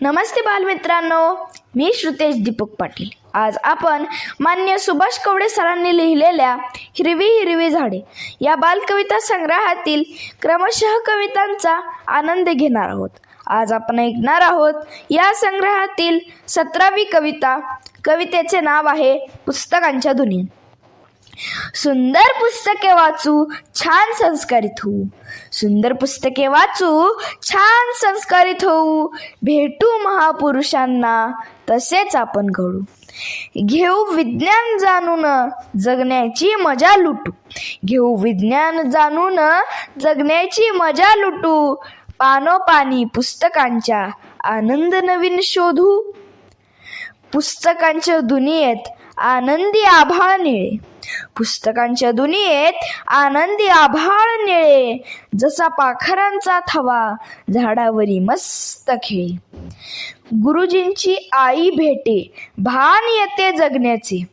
नमस्ते बालमित्रांनो मी श्रुतेश दीपक पाटील. आज आपण मान्य सुभाष कवडे सरांनी लिहिलेल्या हिरवी हिरवी झाडे या बालकविता संग्रहातील क्रमशः कवितांचा आनंद घेणार आहोत. आज आपण ऐकणार आहोत या संग्रहातील सतरावी कविता. कवितेचे नाव आहे पुस्तकांच्या दुनियेत. सुंदर पुस्तके वाचू छान संस्कारित होऊ. सुंदर पुस्तके वाचू छान संस्कारित होऊ. भेटू महापुरुषांना तसेच आपण घडू. घेऊ विज्ञान जाणून जगण्याची मजा लुटू. घेऊ विज्ञान जाणून जगण्याची मजा लुटू. पानोपानी पुस्तकांच्या आनंद नवीन शोधू. पुस्तकांच्या दुनियेत आनंदी आभाळ निळे. पुस्तकांच्या दुनियेत आनंदी आभाळ निळे जसा पाखरांचा थवा झाडावरी मस्त खेळे गुरुजींची आई भेटे भान येते जगण्याचे.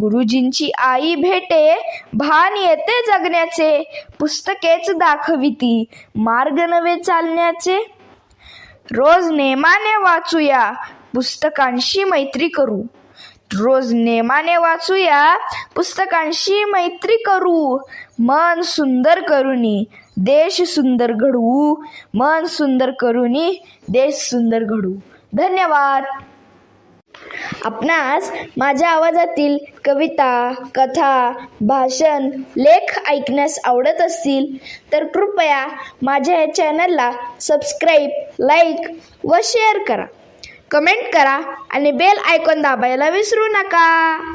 गुरुजींची आई भेटे भान येते जगण्याचे. पुस्तकेच दाखविती मार्ग नवे चालण्याचे. रोज नेमाने वाचूया पुस्तकांशी मैत्री करू. रोज नेमाने वाचूया पुस्तकांशी मैत्री करू. मन सुंदर करूनी देश सुंदर घडवू. मन सुंदर करूनी देश सुंदर घडवू. धन्यवाद. आपणास माझ्या आवाजातील कविता कथा भाषण लेख ऐकण्यास आवडत असतील तर कृपया माझ्या या चॅनलला सबस्क्राईब लाईक व शेअर करा. कमेंट करा आणि बेल आयकॉन दाबायला विसरू नका.